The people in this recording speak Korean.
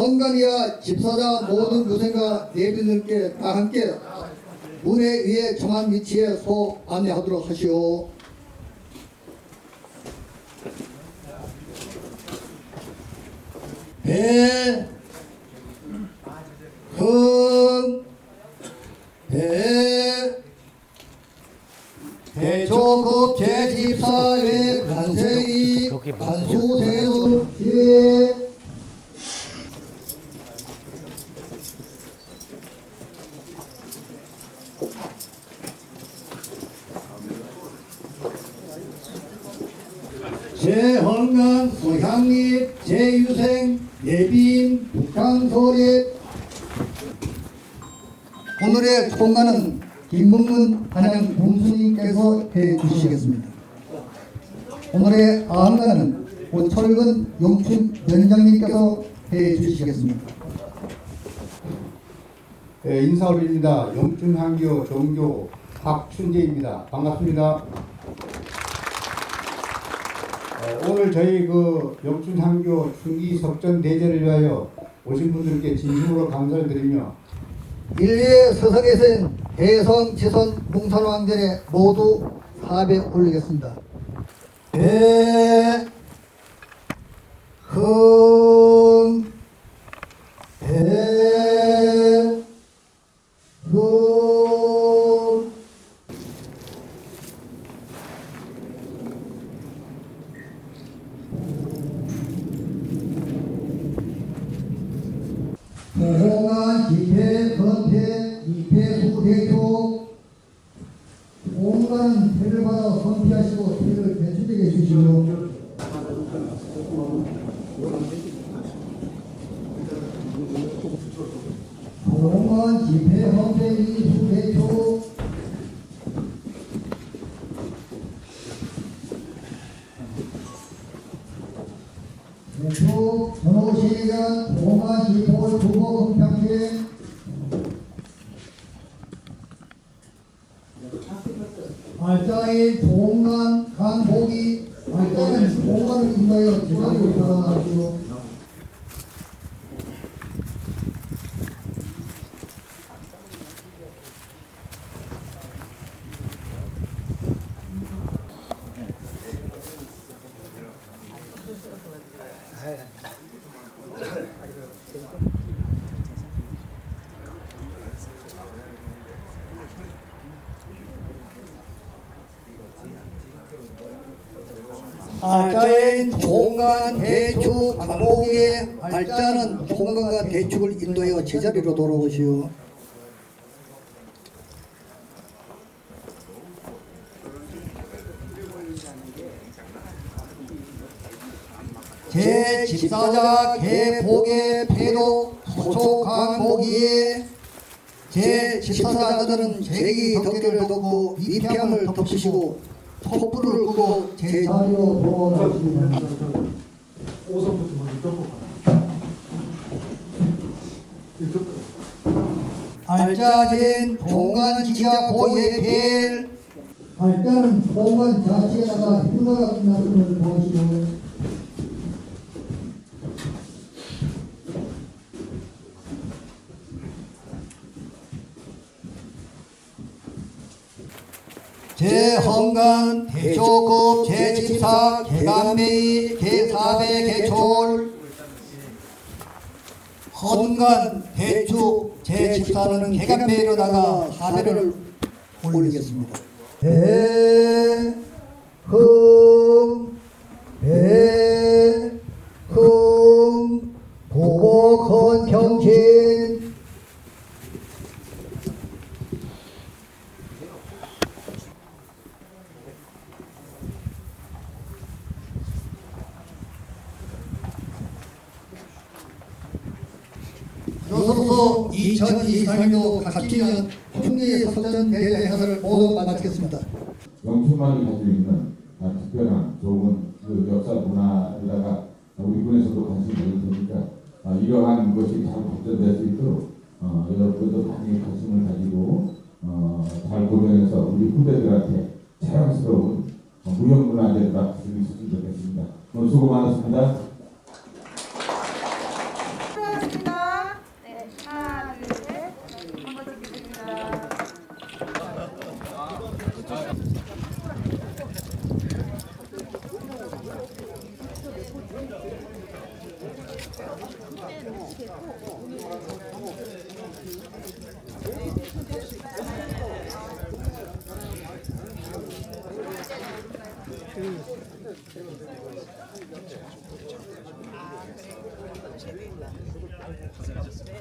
건강이야 집사자 모든 교생과 예비들께 다 함께 문에 위에 정한 위치에 소 안내하도록 하시오. 배, 흥, 배, 대초급 제14회 관세이 관수대도 예. 제헌강 소향립 제유생 예빈 북한소립 오늘의 총괄은 김문근 한양 공수님께서 해주시겠습니다. 오늘의 아흥가는 오철근 용춘 위원장님께서 해주시겠습니다. 예, 인사 올립니다. 영춘한교 종교 박춘재입니다. 반갑습니다. 어, 오늘 저희 그 영춘한교 중기 석전 대제를 위하여 오신 분들께 진심으로 감사를 드리며 인류의 서성에선 대성, 지선, 농산왕전에 모두 사배 올리겠습니다. 배, 흥, 배, 흥. 공공한 집회, 건폐, 입회, 수대표 공간 배를 받아 선피하시고 배를 배출되게 해주시오. 공간 집회, 헌폐, 수대표 목표 전호시간 공간 집회, 주거 금평회 알짜의 종간 강복이 알짜는 종간을 인하여 제자리 알짜의 종간 대축 강복의 알짜는 종간과 대축을 인도하여 제자리로 돌아오시오. 제 집사자 개복의 폐도 소촉 강복이에 제 집사자들은 제기 덕기를 덮고 이폐함을 덮으시고 촛불을 끄고 제 자리로 돌아오시옵니다. 오선부터 먼저 덮고 가. 이쪽 알짜진 지자 고의 벨 알짜는 종간 자체에다가 휴가가 끝났음을 보시오 제헌간 대조급 제집사 개간매이 개사배 개초월 헌간 대축 제14는 개간매로다가 사배를 올리겠습니다. 배, 흥, 배, 흥, 보복 헌평진 이로써 2023년도 각기년 풍리 석전 대회 행사를 모두 마치겠습니다. 영춘만이 가지고 있는 아, 특별한 좋은 그 역사 문화에다가 우리 군에서도 관심이 테니까 아, 이러한 것이 잘 발전될 수 있도록 어, 여러분도 많이 관심을 가지고 어, 잘 보면서 우리 후배들한테 자랑스러운 어, 무형문화재를 맡을 수 있으면 좋겠습니다. 수고 많았습니다. 고생하셨습니다.